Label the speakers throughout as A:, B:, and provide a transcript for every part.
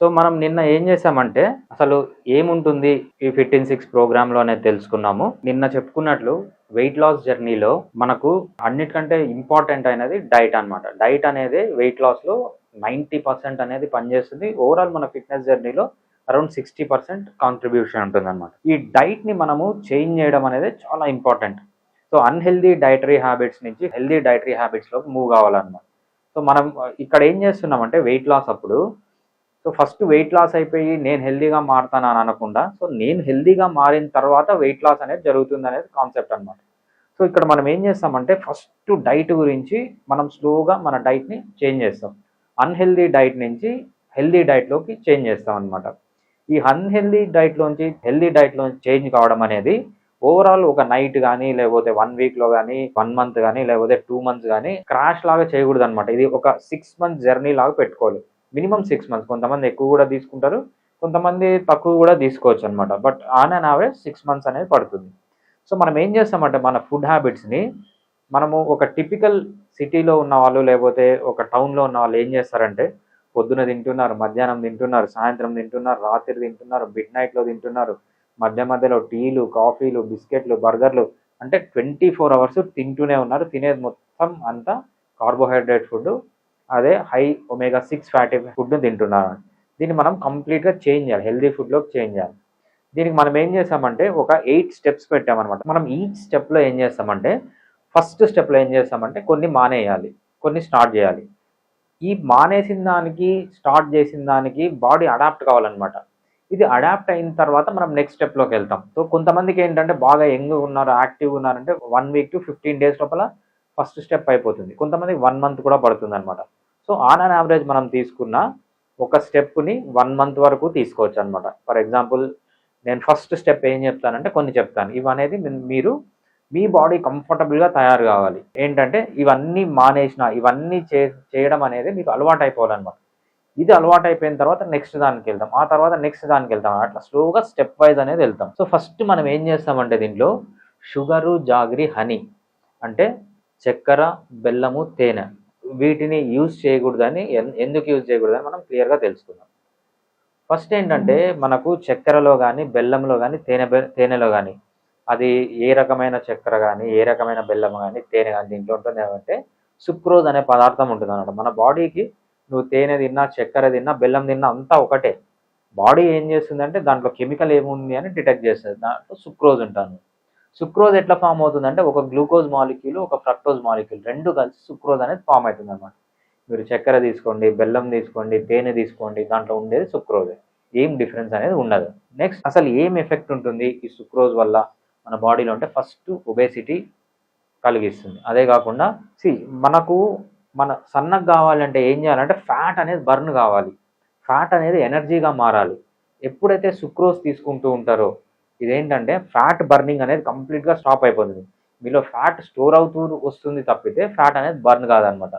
A: So మనం నిన్న ఏం చేసామంటే అసలు ఏముంటుంది ఈ ఫిఫ్టీన్ సిక్స్ ప్రోగ్రామ్లో అనేది తెలుసుకున్నాము. నిన్న చెప్పుకున్నట్లు వెయిట్ లాస్ జర్నీలో మనకు అన్నిటికంటే ఇంపార్టెంట్ అయినది డైట్ అన్నమాట. డైట్ అనేది వెయిట్ లాస్లో నైంటీ పర్సెంట్ అనేది పనిచేస్తుంది. ఓవరాల్ మన ఫిట్నెస్ జర్నీలో అరౌండ్ సిక్స్టీ పర్సెంట్ కాంట్రిబ్యూషన్ ఉంటుంది అనమాట ఈ డైట్ని మనము చేంజ్ చేయడం అనేది చాలా important. So unhealthy dietary habits నుంచి హెల్దీ డైటరీ హ్యాబిట్స్లో మూవ్ కావాలన్నమాట. సో మనం ఇక్కడ ఏం చేస్తున్నామంటే వెయిట్ లాస్ అప్పుడు సో ఫస్ట్ వెయిట్ లాస్ అయిపోయి నేను హెల్దీగా మారుతాను అని అనకుండా సో నేను హెల్దీగా మారిన తర్వాత వెయిట్ లాస్ అనేది జరుగుతుంది అనేది కాన్సెప్ట్ అనమాట సో ఇక్కడ మనం ఏం చేస్తామంటే ఫస్ట్ డైట్ గురించి మనం స్లోగా మన డైట్ని చేంజ్ చేస్తాం. అన్హెల్దీ డైట్ నుంచి హెల్దీ డైట్లోకి చేంజ్ చేస్తాం అనమాట ఈ అన్హెల్దీ డైట్లోంచి హెల్దీ డైట్లో చేంజ్ కావడం అనేది ఓవరాల్ ఒక నైట్ కానీ లేకపోతే వన్ వీక్లో కానీ వన్ మంత్ కానీ లేకపోతే టూ మంత్స్ కానీ క్రాష్ లాగా చేయకూడదు అనమాట ఇది ఒక సిక్స్ మంత్స్ జర్నీ లాగా పెట్టుకోవాలి. మినిమం సిక్స్ మంత్స్ కొంతమంది ఎక్కువ కూడా తీసుకుంటారు కొంతమంది తక్కువ కూడా తీసుకోవచ్చు అనమాట but on and average six months అనేది పడుతుంది. సో మనం ఏం చేస్తామంటే మన ఫుడ్ హ్యాబిట్స్ని మనము ఒక టిపికల్ సిటీలో ఉన్న వాళ్ళు లేకపోతే ఒక టౌన్లో ఉన్న వాళ్ళు ఏం చేస్తారంటే పొద్దున తింటున్నారు మధ్యాహ్నం తింటున్నారు సాయంత్రం తింటున్నారు రాత్రి తింటున్నారు మిడ్ నైట్లో తింటున్నారు మధ్య మధ్యలో టీలు కాఫీలు బిస్కెట్లు బర్గర్లు అంటే ట్వంటీ ఫోర్ అవర్స్ తింటూనే ఉన్నారు. తినేది మొత్తం అంతా కార్బోహైడ్రేట్ ఫుడ్ అదే హై ఒమేగా సిక్స్ ఫ్యాటీ ఫుడ్ను తింటున్నారు దీన్ని మనం కంప్లీట్గా చేంజ్ చేయాలి. హెల్దీ ఫుడ్లోకి చేంజ్ చేయాలి. దీనికి మనం ఏం చేస్తామంటే ఒక ఎయిట్ స్టెప్స్ పెట్టామన్నమాట. మనం ఈచ్ స్టెప్లో ఏం చేస్తామంటే ఫస్ట్ స్టెప్లో ఏం చేస్తామంటే కొన్ని మానేయాలి. కొన్ని స్టార్ట్ చేయాలి. ఈ మానేసిన దానికి స్టార్ట్ చేసిన దానికి బాడీ అడాప్ట్ కావాలన్నమాట. ఇది అడాప్ట్ అయిన తర్వాత మనం నెక్స్ట్ స్టెప్లోకి వెళ్తాం. సో కొంతమందికి ఏంటంటే బాగా యంగ్ ఉన్నారు యాక్టివ్ ఉన్నారంటే one week to fifteen days లోపల ఫస్ట్ స్టెప్ అయిపోతుంది. కొంతమందికి వన్ మంత్ కూడా పడుతుంది అనమాట సో ఆన్ అన్ యావరేజ్ మనం తీసుకున్న ఒక స్టెప్ని వన్ మంత్ వరకు తీసుకోవచ్చు అనమాట ఫర్ ఎగ్జాంపుల్ నేను ఫస్ట్ స్టెప్ ఏం చెప్తానంటే కొన్ని చెప్తాను. ఇవనేది మీ- మీరు మీ బాడీ కంఫర్టబుల్గా తయారు కావాలి. ఏంటంటే ఇవన్నీ మానేసిన ఇవన్నీ చే చేయడం అనేది మీకు అలవాటు అయిపోవాలన్నమాట ఇది అలవాటు అయిపోయిన తర్వాత నెక్స్ట్ దానికి వెళ్తాం ఆ తర్వాత నెక్స్ట్ దానికి వెళ్తాం అట్లా స్లోగా స్టెప్ వైజ్ అనేది వెళ్తాం. సో ఫస్ట్ మనం ఏం చేస్తామంటే దీంట్లో షుగరు జాగ్రి హనీ అంటే చక్కెర బెల్లము తేనె వీటిని యూజ్ చేయకూడదని ఎందుకు యూజ్ చేయకూడదని మనం క్లియర్గా తెలుసుకుందాం. ఫస్ట్ ఏంటంటే మనకు చక్కెరలో కానీ బెల్లంలో కానీ తేనె తేనెలో కానీ అది ఏ రకమైన చక్కెర కానీ ఏ రకమైన బెల్లం కానీ తేనె కానీ దీంట్లో ఉంటుంది ఏమంటే సుక్రోజ్ అనే పదార్థం ఉంటుంది అన్నమాట మన బాడీకి నువ్వు తేనె తిన్నా చక్కెర తిన్నా బెల్లం తిన్నా అంతా ఒకటే. బాడీ ఏం చేస్తుందంటే దాంట్లో కెమికల్ ఏముంది అని డిటెక్ట్ చేస్తుంది. దాంట్లో సుక్రోజ్ ఉంటుంది సుక్రోజ్ ఎట్లా ఫామ్ అవుతుందంటే ఒక గ్లూకోజ్ మాలిక్యూల్ ఒక ఫ్రక్టోజ్ మాలిక్యూల్ రెండు కలిసి సుక్రోజ్ అనేది ఫామ్ అవుతుంది అనమాట మీరు చక్కెర తీసుకోండి బెల్లం తీసుకోండి తేనె తీసుకోండి దాంట్లో ఉండేది సుక్రోజే. ఏం డిఫరెన్స్ అనేది ఉండదు. నెక్స్ట్ అసలు ఏం ఎఫెక్ట్ ఉంటుంది ఈ సుక్రోజ్ వల్ల? మన బాడీలో అంటే ఫస్ట్ ఒబేసిటీ కలిగిస్తుంది. అదే కాకుండా సి మనకు మన సన్నగా కావాలంటే ఏం చేయాలంటే ఫ్యాట్ అనేది బర్న్ కావాలి. ఫ్యాట్ అనేది ఎనర్జీగా మారాలి. ఎప్పుడైతే సుక్రోజ్ తీసుకుంటూ ఉంటారో ఇదేంటంటే ఫ్యాట్ బర్నింగ్ అనేది కంప్లీట్గా స్టాప్ అయిపోతుంది. మీలో ఫ్యాట్ స్టోర్ అవుతూ వస్తుంది తప్పితే ఫ్యాట్ అనేది బర్న్ కాదనమాట.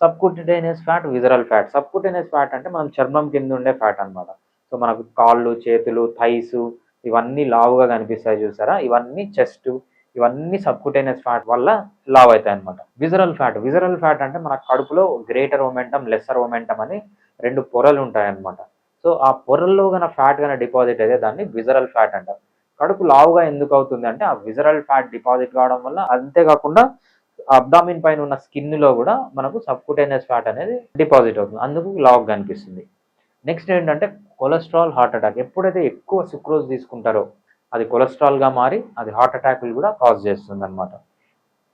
A: Subcutaneous fat visceral fat. Subcutaneous fat అంటే మనం చర్మం కింద ఉండే ఫ్యాట్ అన్నమాట. సో మనకు కాళ్ళు చేతులు థైస్ ఇవన్నీ లావుగా కనిపిస్తాయి చూసారా? ఇవన్నీ చెస్ట్ ఇవన్నీ సబ్కుటేనియస్ ఫ్యాట్ వల్ల లావ్ అవుతాయి అనమాట విజరల్ ఫ్యాట్. విజరల్ ఫ్యాట్ అంటే మన కడుపులో గ్రేటర్ ఒమెంటం లెస్సర్ ఒమెంటం అని రెండు పొరలు ఉంటాయన్నమాట. సో ఆ పొరల్లో గన ఫ్యాట్ గన డిపాజిట్ అయితే దాన్ని విజరల్ ఫ్యాట్ అంటారు కడుపు లావుగా ఎందుకు అవుతుంది అంటే ఆ విజరల్ ఫ్యాట్ డిపాజిట్ కావడం వల్ల అంతేకాకుండా అబ్డామిన్ పైన ఉన్న స్కిన్లో కూడా మనకు సబ్కుటేనియస్ ఫ్యాట్ అనేది డిపాజిట్ అవుతుంది. అందుకు లావుగా కనిపిస్తుంది. నెక్స్ట్ ఏంటంటే కొలెస్ట్రాల్ హార్ట్ అటాక్. ఎప్పుడైతే ఎక్కువ సుక్రోజ్ తీసుకుంటారో అది కొలెస్ట్రాల్గా మారి అది హార్ట్ అటాక్లు కూడా కాజ్ చేస్తుంది అనమాట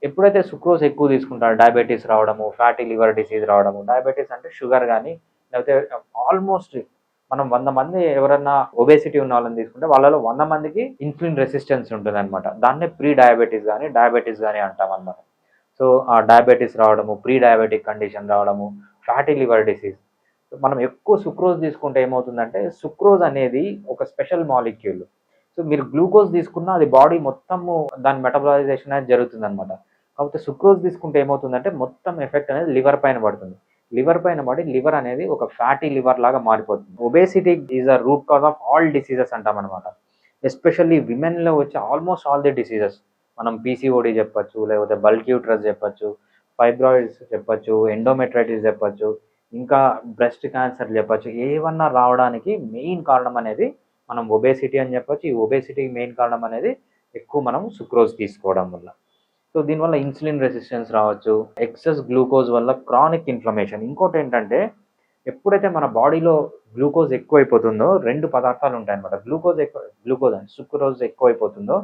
A: ఎప్పుడైతే సుక్రోజ్ ఎక్కువ తీసుకుంటారో డయాబెటీస్ రావడము ఫ్యాటీ లివర్ డిసీజ్ రావడము డయాబెటీస్ అంటే షుగర్ కానీ లేకపోతే ఆల్మోస్ట్ మనం వంద మంది ఎవరన్నా ఒబేసిటీ ఉన్న వాళ్ళని తీసుకుంటే వాళ్ళలో వంద మందికి ఇన్సులిన్ రెసిస్టెన్స్ ఉంటుంది అనమాట దాన్నే ప్రీ డయాబెటీస్ కానీ డయాబెటీస్ కానీ అంటాం అనమాట సో ఆ డయాబెటీస్ రావడము ప్రీ డయాబెటిక్ కండిషన్ రావడము ఫ్యాటీ లివర్ డిసీజ్ మనం ఎక్కువ సుక్రోజ్ తీసుకుంటే ఏమవుతుందంటే సుక్రోజ్ అనేది ఒక స్పెషల్ మాలిక్యూల్ సో మీరు గ్లూకోజ్ తీసుకున్నా అది బాడీ మొత్తము దాని మెటబలైజేషన్ అనేది జరుగుతుంది అనమాట కాకపోతే సుక్రోజ్ తీసుకుంటే ఏమవుతుందంటే మొత్తం ఎఫెక్ట్ అనేది లివర్ పైన పడుతుంది. లివర్ పైన పడి లివర్ అనేది ఒక ఫ్యాటీ లివర్ లాగా మారిపోతుంది. Obesity is a root cause of all diseases అంటాం అనమాట ఎస్పెషల్లీ విమెన్లో వచ్చే ఆల్మోస్ట్ ఆల్ ది డిసీజెస్ మనం పీసీఓడి చెప్పొచ్చు లేకపోతే బల్క్ యూట్రస్ చెప్పొచ్చు ఫైబ్రాయిడ్స్ చెప్పచ్చు ఎండోమెట్రైటిస్ చెప్పచ్చు ఇంకా బ్రెస్ట్ క్యాన్సర్ చెప్పచ్చు ఏమన్నా రావడానికి మెయిన్ కారణం అనేది మనం ఒబేసిటీ అని చెప్పొచ్చు. ఈ ఒబేసిటీకి మెయిన్ కారణం అనేది ఎక్కువ మనం సుక్రోజ్ తీసుకోవడం వల్ల. సో దీనివల్ల ఇన్సులిన్ రెసిస్టెన్స్ రావచ్చు ఎక్సెస్ గ్లూకోజ్ వల్ల క్రానిక్ ఇన్ఫ్లమేషన్. ఇంకోటి ఏంటంటే ఎప్పుడైతే మన బాడీలో గ్లూకోజ్ ఎక్కువైపోతుందో రెండు పదార్థాలు ఉంటాయన్నమాట. గ్లూకోజ్ ఎక్కువ గ్లూకోజ్ అని సుక్రోజ్ ఎక్కువైపోతుందో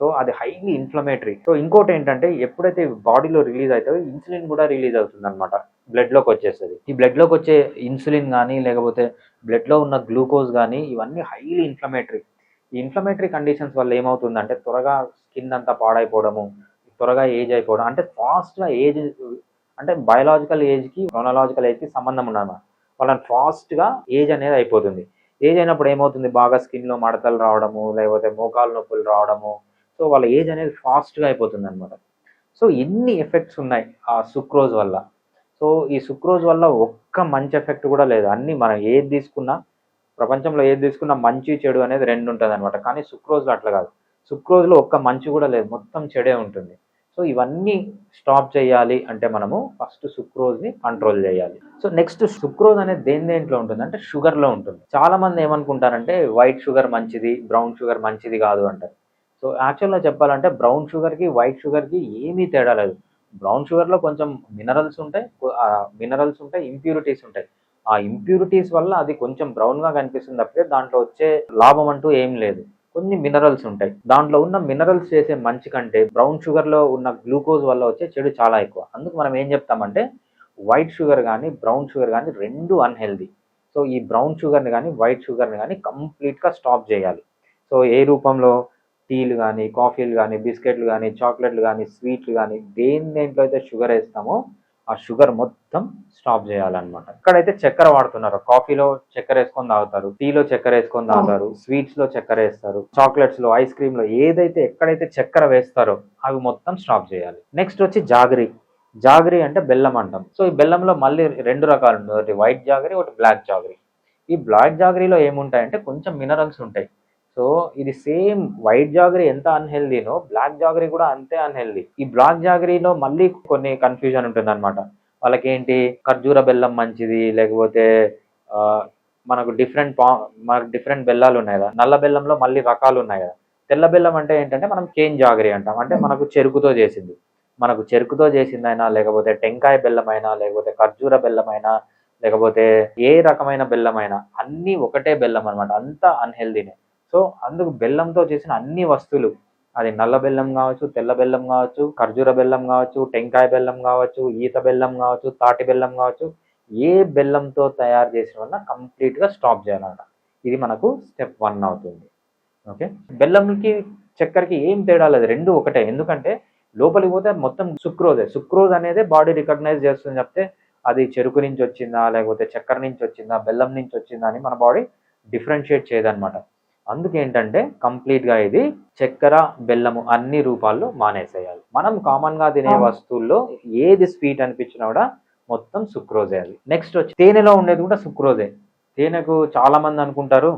A: సో అది హైలీ ఇన్ఫ్లమేటరీ. సో ఇంకోటి ఏంటంటే ఎప్పుడైతే బాడీలో రిలీజ్ అవుతుందో ఇన్సులిన్ కూడా రిలీజ్ అవుతుంది అనమాట బ్లడ్లోకి వచ్చేస్తుంది. ఈ బ్లడ్లోకి వచ్చే ఇన్సులిన్ కానీ లేకపోతే బ్లడ్లో ఉన్న గ్లూకోజ్ కానీ ఇవన్నీ హైలీ ఇన్ఫ్లమేటరీ. ఈ ఇన్ఫ్లమేటరీ కండిషన్స్ వల్ల ఏమవుతుందంటే త్వరగా స్కిన్ అంతా పాడైపోవడము త్వరగా ఏజ్ అయిపోవడం. అంటే ఫాస్ట్గా ఏజ్ అంటే బయలాజికల్ ఏజ్కి క్రోనలాజికల్ ఏజ్కి సంబంధం ఉండాలన్నమాట వాళ్ళని ఫాస్ట్గా ఏజ్ అనేది అయిపోతుంది. ఏజ్ అయినప్పుడు ఏమవుతుంది? బాగా స్కిన్లో మడతలు రావడము లేకపోతే మోకాలు నొప్పులు రావడము. సో వాళ్ళ ఏజ్ అనేది ఫాస్ట్గా అయిపోతుంది అనమాట సో ఎన్ని ఎఫెక్ట్స్ ఉన్నాయి ఆ సుక్రోజ్ వల్ల. సో ఈ సుక్రోజ్ వల్ల ఒక్క మంచి ఎఫెక్ట్ కూడా లేదు. అన్ని మనం ఏది తీసుకున్నా ప్రపంచంలో ఏది తీసుకున్నా మంచి చెడు అనేది రెండు ఉంటుంది అనమాట కానీ సుక్రోజ్లో అట్లా కాదు. సుక్రోజ్లో ఒక్క మంచి కూడా లేదు. మొత్తం చెడే ఉంటుంది. సో ఇవన్నీ స్టాప్ చేయాలి అంటే మనము ఫస్ట్ సుక్రోజ్ని కంట్రోల్ చేయాలి. సో నెక్స్ట్ సుక్రోజ్ అనేది దేని దేంట్లో ఉంటుంది అంటే షుగర్లో ఉంటుంది. చాలామంది ఏమనుకుంటారంటే వైట్ షుగర్ మంచిది బ్రౌన్ షుగర్ మంచిది కాదు అంటారు. సో యాక్చువల్గా చెప్పాలంటే బ్రౌన్ షుగర్కి వైట్ షుగర్కి ఏమీ తేడా లేదు. బ్రౌన్ షుగర్లో కొంచెం మినరల్స్ ఉంటాయి మినరల్స్ ఉంటాయి ఇంప్యూరిటీస్ ఉంటాయి. ఆ ఇంప్యూరిటీస్ వల్ల అది కొంచెం బ్రౌన్గా కనిపిస్తుంది తప్పితే దాంట్లో వచ్చే లాభం అంటూ ఏం లేదు. కొన్ని మినరల్స్ ఉంటాయి. దాంట్లో ఉన్న మినరల్స్ చేసే మంచి కంటే బ్రౌన్ షుగర్లో ఉన్న గ్లూకోజ్ వల్ల వచ్చే చెడు చాలా ఎక్కువ. అందుకు మనం ఏం చెప్తామంటే వైట్ షుగర్ కానీ బ్రౌన్ షుగర్ కానీ రెండు అన్హెల్దీ సో ఈ బ్రౌన్ షుగర్ని కానీ వైట్ షుగర్ని కానీ కంప్లీట్గా స్టాప్ చేయాలి. సో ఏ రూపంలో? టీలు కానీ కాఫీలు కానీ బిస్కెట్లు కానీ చాక్లెట్లు కానీ స్వీట్లు కానీ దేని దేంట్లో అయితే షుగర్ వేస్తామో ఆ షుగర్ మొత్తం స్టాప్ చేయాలన్నమాట. ఇక్కడైతే చక్కెర వాడుతున్నారు. కాఫీలో చక్కెర వేసుకొని తాగుతారు టీలో చక్కెర వేసుకొని తాగుతారు స్వీట్స్లో చక్కెర వేస్తారు చాక్లెట్స్లో ఐస్ క్రీమ్లో ఏదైతే ఎక్కడైతే చక్కెర వేస్తారో అవి మొత్తం స్టాప్ చేయాలి. నెక్స్ట్ వచ్చి జాగరీ. జాగరీ అంటే బెల్లం అంటాం. సో ఈ బెల్లంలో మళ్ళీ రెండు రకాలు ఉంటాయి ఒకటి వైట్ జాగరీ ఒకటి బ్లాక్ జాగరీ. ఈ బ్లాక్ జాగరీలో ఏముంటాయంటే కొంచెం మినరల్స్ ఉంటాయి. సో ఇది సేమ్ వైట్ జాగరీ ఎంత అన్హెల్దీనో బ్లాక్ జాగరీ కూడా అంతే అన్హెల్దీ. ఈ బ్లాక్ జాగరీలో మళ్ళీ కొన్ని కన్ఫ్యూజన్ ఉంటుంది అనమాట వాళ్ళకేంటి? ఖర్జూర బెల్లం మంచిది లేకపోతే మనకు డిఫరెంట్ పా మనకు డిఫరెంట్ బెల్లాలు ఉన్నాయి కదా. నల్ల బెల్లంలో మళ్ళీ రకాలు ఉన్నాయి కదా. తెల్ల బెల్లం అంటే ఏంటంటే మనం కేన్ జాగరీ అంటాం. అంటే మనకు చెరుకుతో చేసింది. మనకు చెరుకుతో చేసిందైనా లేకపోతే టెంకాయ బెల్లమైనా లేకపోతే ఖర్జూర బెల్లమైనా లేకపోతే ఏ రకమైన బెల్లమైనా అన్నీ ఒకటే బెల్లం అనమాట అంతా అన్హెల్దీనే. సో అందుకు బెల్లంతో చేసిన అన్ని వస్తువులు అది నల్ల బెల్లం కావచ్చు తెల్ల బెల్లం కావచ్చు ఖర్జూర బెల్లం కావచ్చు టెంకాయ బెల్లం కావచ్చు ఈత బెల్లం కావచ్చు తాటి బెల్లం కావచ్చు ఏ బెల్లంతో తయారు చేసిన కంప్లీట్గా స్టాప్ చేయాలన్నమాట. ఇది మనకు స్టెప్ వన్ అవుతుంది. ఓకే? బెల్లంకి చక్కెరకి ఏం తేడా లేదు. రెండు ఒకటే. ఎందుకంటే లోపలికి పోతే మొత్తం సుక్రోజే. సుక్రోజ్ అనేది బాడీ రికగ్నైజ్ చేస్తుంది చెప్తే అది చెరుకు నుంచి వచ్చిందా లేకపోతే చక్కెర నుంచి వచ్చిందా బెల్లం నుంచి వచ్చిందా అని మన బాడీ డిఫరెన్షియేట్ చేయదనమాట అందుకేంటంటే కంప్లీట్గా ఇది చక్కెర బెల్లము అన్ని రూపాల్లో మానేసేయాలి. మనం కామన్గా తినే వస్తువుల్లో ఏది స్వీట్ అనిపించినా కూడా మొత్తం సుక్రోజే అది. నెక్స్ట్ వచ్చి తేనెలో ఉండేది కూడా సుక్రోజే. తేనెకు చాలా మంది అనుకుంటారు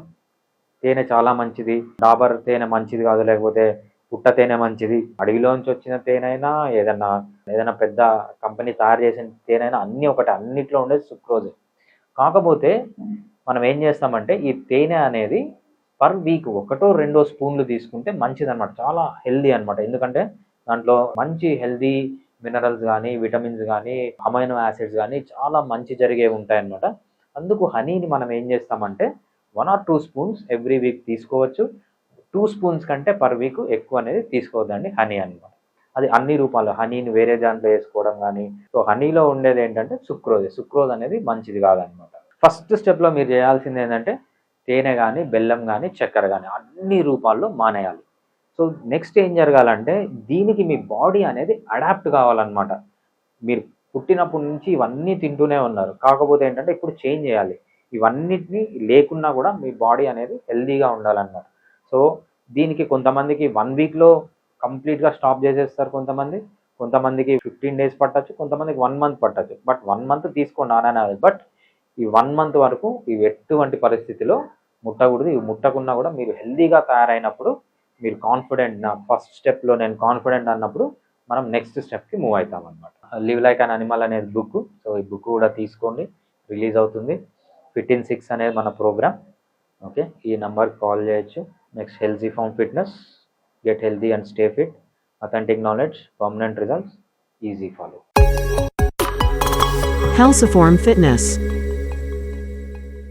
A: తేనె చాలా మంచిది డాబర్ తేనె మంచిది కాదు లేకపోతే పుట్ట తేనె మంచిది. అడవిలోంచి వచ్చిన తేనైనా ఏదన్నా ఏదైనా పెద్ద కంపెనీ తయారు చేసిన తేనైనా అన్ని ఒకటే అన్నిట్లో ఉండేది సుక్రోజే. కాకపోతే మనం ఏం చేస్తామంటే ఈ తేనె అనేది పర్ వీక్ ఒకటో రెండో స్పూన్లు తీసుకుంటే మంచిది అనమాట చాలా హెల్దీ అనమాట ఎందుకంటే దాంట్లో మంచి హెల్దీ మినరల్స్ కానీ విటమిన్స్ కానీ అమైనో యాసిడ్స్ కానీ చాలా మంచి జరిగే ఉంటాయన్నమాట. అందుకు హనీని మనం ఏం చేస్తామంటే one or two spoons every week తీసుకోవచ్చు. టూ స్పూన్స్ కంటే పర్ వీక్ ఎక్కువ అనేది తీసుకోవద్దండి హనీ అనమాట అది అన్ని రూపాలు హనీని వేరే దాంట్లో వేసుకోవడం కానీ సో హనీలో ఉండేది ఏంటంటే సుక్రోజ్. సుక్రోజ్ అనేది మంచిది కాదనమాట ఫస్ట్ స్టెప్లో మీరు చేయాల్సింది ఏంటంటే తేనె కానీ బెల్లం కానీ చక్కెర కానీ అన్ని రూపాల్లో మానేయాలి. సో నెక్స్ట్ ఏం జరగాలంటే దీనికి మీ బాడీ అనేది అడాప్ట్ కావాలన్నమాట. మీరు పుట్టినప్పటి నుంచి ఇవన్నీ తింటూనే ఉన్నారు. కాకపోతే ఏంటంటే ఇప్పుడు చేంజ్ చేయాలి. ఇవన్నిటిని లేకున్నా కూడా మీ బాడీ అనేది హెల్దీగా ఉండాలన్నమాట. సో దీనికి కొంతమందికి వన్ వీక్లో కంప్లీట్గా స్టాప్ చేసేస్తారు కొంతమంది. కొంతమందికి ఫిఫ్టీన్ డేస్ పట్టచ్చు కొంతమందికి వన్ మంత్ పట్టచ్చు. బట్ వన్ మంత్ తీసుకోండి అననే బట్ ఈ వన్ మంత్ వరకు ఇవి ఎటువంటి పరిస్థితిలో ముట్టకూడదు. ఇవి ముట్టకున్నా కూడా మీరు హెల్దీగా తయారైనప్పుడు మీరు కాన్ఫిడెంట్ నా ఫస్ట్ స్టెప్లో నేను కాన్ఫిడెంట్ అన్నప్పుడు మనం నెక్స్ట్ స్టెప్కి మూవ్ అవుతాం అనమాట లివ్ లైక్ అన్ అనిమల్ అనేది బుక్ సో ఈ బుక్ కూడా తీసుకోండి. రిలీజ్ అవుతుంది. ఫిఫ్టీన్ సిక్స్ అనేది మన ప్రోగ్రామ్ ఓకే ఈ నెంబర్కి కాల్ చేయొచ్చు. Next healthy farm fitness get healthy and stay fit authentic knowledge permanent results easy follow
B: health farm fitness